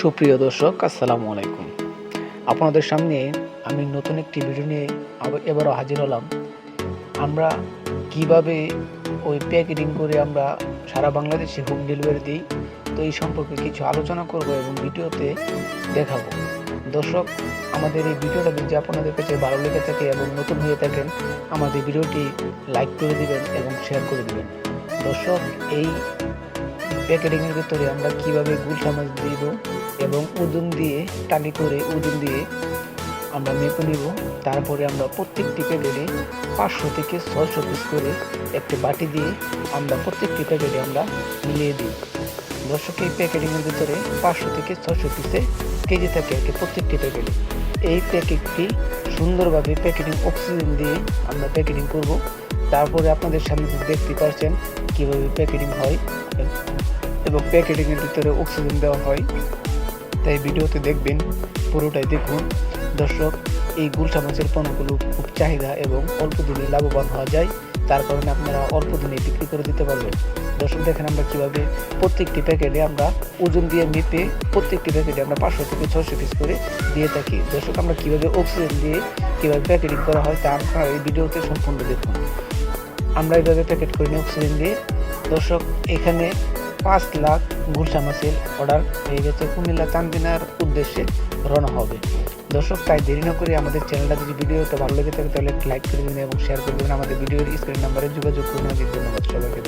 সুপ্রিয় দর্শক, আসসালামু আলাইকুম। আপনাদের সামনে আমি নতুন একটি ভিডিও নিয়ে এবারও হাজির হলাম। আমরা কীভাবে ওই প্যাকেটিং করে আমরা সারা বাংলাদেশে হোম ডেলিভারি দিই, তো এই সম্পর্কে কিছু আলোচনা করব এবং ভিডিওতে দেখাবো। দর্শক, আমাদের এই ভিডিওটা যদি আপনাদের কাছে ভালো লেগে থাকে এবং নতুন হয়ে থাকেন, আমাদের ভিডিওটি লাইক করে দিবেন এবং শেয়ার করে দিবেন। দর্শক, এই প্যাকেটিংয়ের ভিতরে আমরা কীভাবে গুলশা মাছ দিব এবং ওজন দিয়ে, টালি করে ওজন দিয়ে আমরা মেপে নিব। তারপরে আমরা প্রত্যেকটি প্যাকেটে পাঁচশো থেকে ছয়শো পিস করে একটি বাটি দিয়ে আমরা প্রত্যেকটি প্যাকেটে আমরা মিলিয়ে দিই। দর্শক, এই প্যাকেটিংয়ের ভিতরে পাঁচশো থেকে ছয়শো পিসে কেজি থাকে আর কি প্রত্যেকটি প্যাকেটে। এই প্যাকেটটি সুন্দরভাবে প্যাকেটিং অক্সিজেন দিয়ে আমরা প্যাকেটিং করব। তারপরে আপনাদের সামনে দেখতে পাচ্ছেন, কীভাবে প্যাকেটিং হয় এবং প্যাকেটিংয়ের ভিতরে অক্সিজেন দেওয়া হয়। তাই ভিডিওতে দেখবেন, পুরোটাই দেখুন। দর্শক, এই গুলশা মাছের পণ্যগুলো খুব চাহিদা এবং অল্প দিনে লাভবান হওয়া যায়। তার কারণে আপনারা অল্প দিনে বিক্রি করে দিতে পারবেন। দর্শক, দেখেন আমরা কীভাবে প্রত্যেকটি প্যাকেটে আমরা ওজন দিয়ে মেপে প্রত্যেকটি প্যাকেটে আমরা পাঁচশো থেকে ছশো পিস করে দিয়ে থাকি। দর্শক, আমরা কীভাবে অক্সিজেন দিয়ে কীভাবে প্যাকেটিং করা হয় তা আপনারা এই ভিডিওতে সম্পূর্ণ দেখুন। আমরা এইভাবে প্যাকেট করে নিই অক্সিজেন দিয়ে। দর্শক, এখানে পাঁচ লাখ গুলশা মাছের অর্ডার হয়ে গেছে। কুমিল্লা চান্দিনার উদ্দেশ্যে রওনা হবে। দর্শক, তাই দেরি না করে আমাদের চ্যানেলটা যদি ভিডিওটা ভালো লেগে থাকে, তাহলে লাইক করে দিন এবং শেয়ার করে দিন আমাদের ভিডিওর স্ক্রিন নাম্বারে যোগাযোগ করুন। ধন্যবাদ সবাইকে।